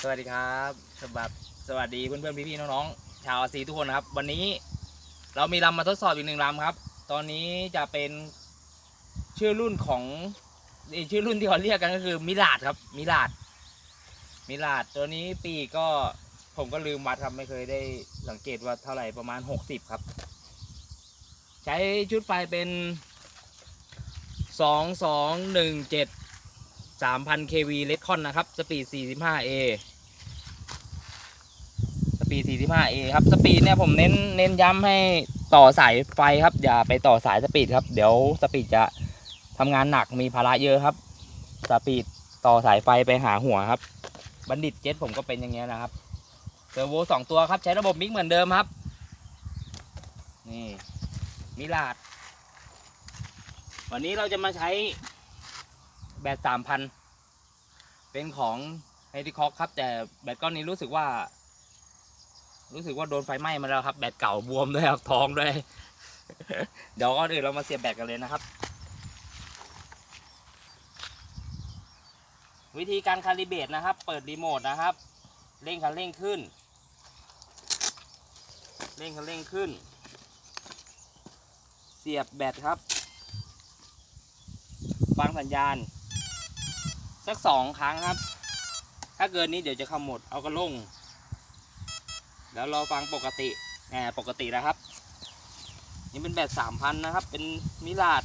สวัสดีครับสบับสวัสดีเพื่อนๆพี่ๆน้องๆชาวอาซีทุกคนนะครับ วันนี้เรามีลำมาทดสอบอีกหนึ่งลำครับ ตอนนี้จะเป็นชื่อรุ่นของชื่อรุ่นที่เขาเรียกกันก็คือมิลาดครับ มิลาดมิลาดตัวนี้ปีกก็ผมก็ลืมวัดครับไม่เคยได้สังเกตว่าเท่าไหร่ประมาณ 60 ครับ ใช้ชุดไฟเป็น 2217 3,000 kV เลดคอนนะครับ สปีด 45A สปีด 45A ครับ สปีดเนี่ยผมเน้นเน้นย้ำให้ต่อสายไฟครับ อย่าไปต่อสายสปีดครับ เดี๋ยวสปีดจะทำงานหนักมีภาระเยอะครับ สปีดต่อสายไฟไปหาหัวครับ บัณฑิตเจ็ตผมก็เป็นอย่างเงี้ยนะครับเทอร์โวสองตัวครับ ใช้ระบบมิกเหมือนเดิมครับ นี่มิลาด วันนี้เราจะมาใช้แบตสามพันเป็นของไฮติคอกครับ แต่แบตก้อนนี้รู้สึกว่า รู้สึกว่าโดนไฟไหม้มาแล้วครับ แบตเก่าบวมด้วยครับท้องด้วย เดี๋ยวก่อนอื่นเรามาเสียบแบตกันเลยนะครับ วิธีการคาลิเบตนะครับ เปิดรีโมทนะครับ เร่งคันเร่งขึ้น เร่งคันเร่งขึ้น เสียบแบตครับ ฟังสัญญาณ สักสองครั้งครับ ถ้าเกินนี้เดี๋ยวจะขมดเอากระลง แล้วรอฟังปกติแหมปกตินะครับ นี่เป็นแบตสามพันนะครับ เป็นมิลาด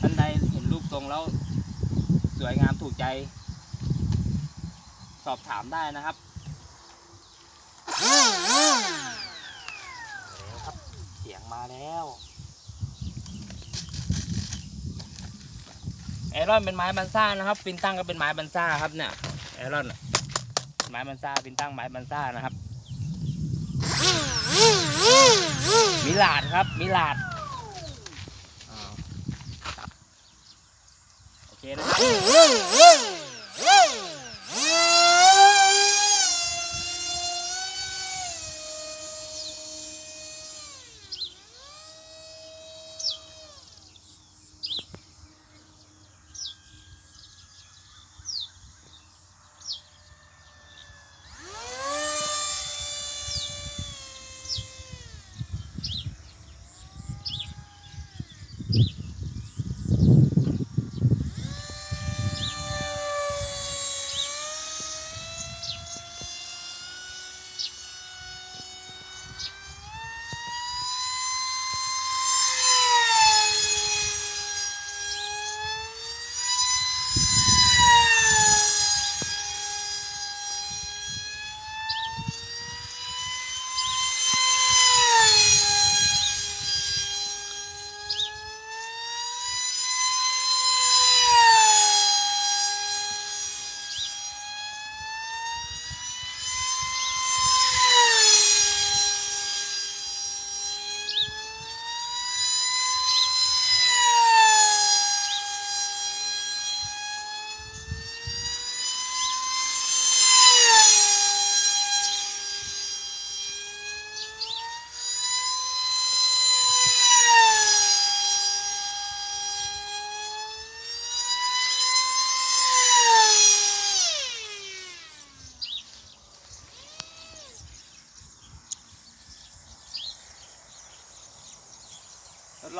ท่านใดเห็นรูปทรงแล้วสวยงามถูกใจ สอบถามได้นะครับแล้วครับ เสียงมา แล้ว ไอรอนเป็นไม้บันซ่านะครับฟินตั้งก็เป็นไม้บันซ่าครับเนี่ย ไอรอนไม้บันซ่าฟินตั้งไม้บันซ่านะครับ มิลาดครับ มิลาดโอเคนะครับ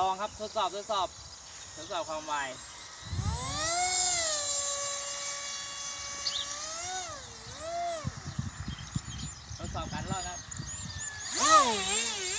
ลองครับทดสอบทดสอบทดสอบความไวทดสอบการรอดครับ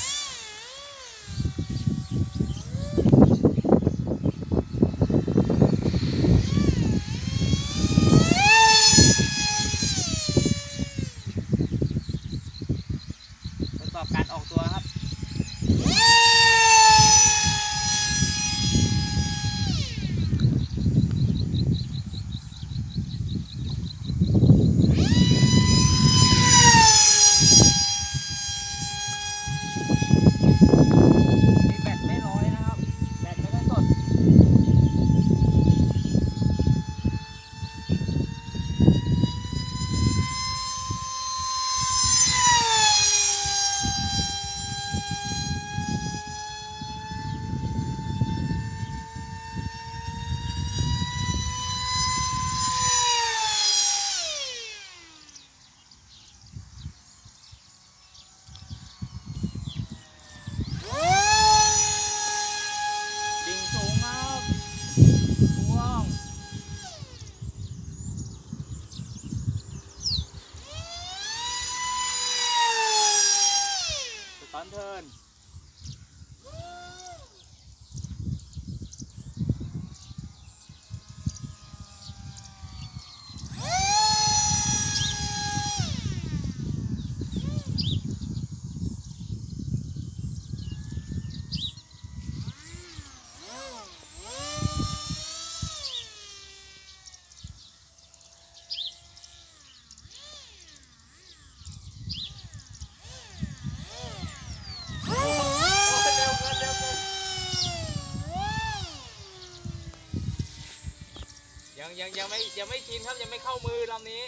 ยังยังไม่ยังไม่ชินครับยังไม่เข้ามือลำนี้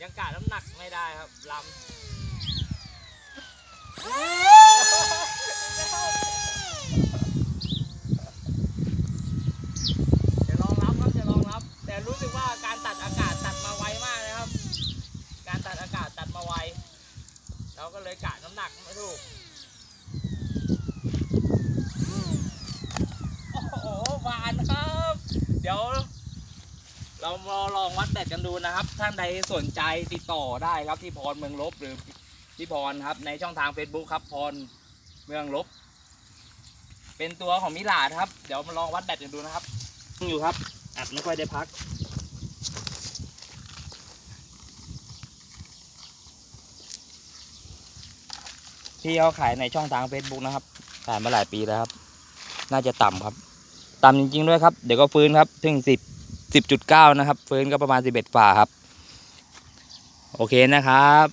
ยังกะน้ำหนักไม่ได้ครับลำจะลองรับครับจะลองรับ แต่รู้สึกว่าการตัดอากาศตัดมาไวมากเลยครับ การตัดอากาศตัดมาไวเราก็เลยกะน้ำหนักไม่ถูก โอ้โหหวานครับ เดี๋ยว เรามาลองวัดแบตกันดูนะครับ ท่านใดสนใจติดต่อได้ครับที่พรเมืองลบหรือพี่พรครับ ในช่องทาง Facebook ครับพรเมืองลบ เป็นตัวของมิลาดครับ เดี๋ยวมาลองวัดแบตกันดูนะครับอยู่ครับอัดไม่ค่อยได้พักที่เขาขายในช่องทาง Facebook นะครับ ขายมาหลายปีแล้วครับ น่าจะต่ำครับ ต่ำจริง ๆ ด้วยครับ เดี๋ยวก็ฟื้นครับถึงสิบสิบจุดเก้านะครับ ฟื้นก็ประมาณสิบเอ็ดฝ่าครับ โอเคนะครับ